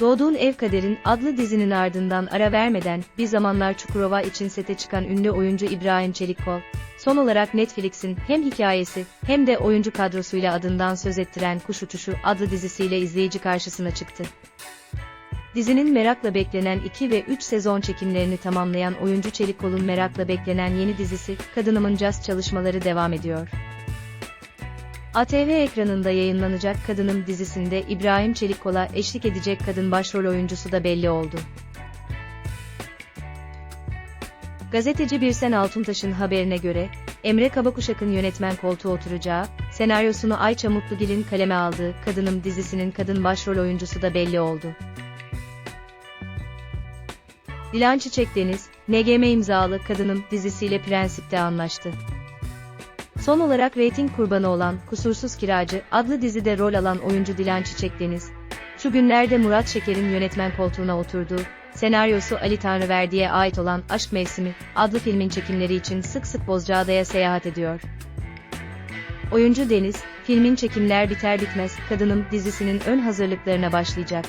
Doğduğun Ev Kaderin adlı dizinin ardından ara vermeden bir zamanlar Çukurova için sete çıkan ünlü oyuncu İbrahim Çelikkol, son olarak Netflix'in hem hikayesi hem de oyuncu kadrosuyla adından söz ettiren Kuş Uçuşu adlı dizisiyle izleyici karşısına çıktı. Dizinin merakla beklenen 2 ve 3 sezon çekimlerini tamamlayan oyuncu Çelikkol'un merakla beklenen yeni dizisi Kadınımın Caz çalışmaları devam ediyor. ATV ekranında yayınlanacak Kadınım dizisinde İbrahim Çelikkol'a eşlik edecek kadın başrol oyuncusu da belli oldu. Gazeteci Birsen Altuntaş'ın haberine göre, Emre Kabakuşak'ın yönetmen koltuğu oturacağı, senaryosunu Ayça Mutlugil'in kaleme aldığı Kadınım dizisinin kadın başrol oyuncusu da belli oldu. Dilan Çiçek Deniz, NGM imzalı Kadınım dizisiyle Prensip'te anlaştı. Son olarak reyting kurbanı olan Kusursuz Kiracı adlı dizide rol alan oyuncu Dilan Çiçek Deniz, şu günlerde Murat Şeker'in yönetmen koltuğuna oturduğu, senaryosu Ali Tanrıverdi'ye ait olan Aşk Mevsimi adlı filmin çekimleri için sık sık Bozcaada'ya seyahat ediyor. Oyuncu Deniz, filmin çekimler biter bitmez Kadınım dizisinin ön hazırlıklarına başlayacak.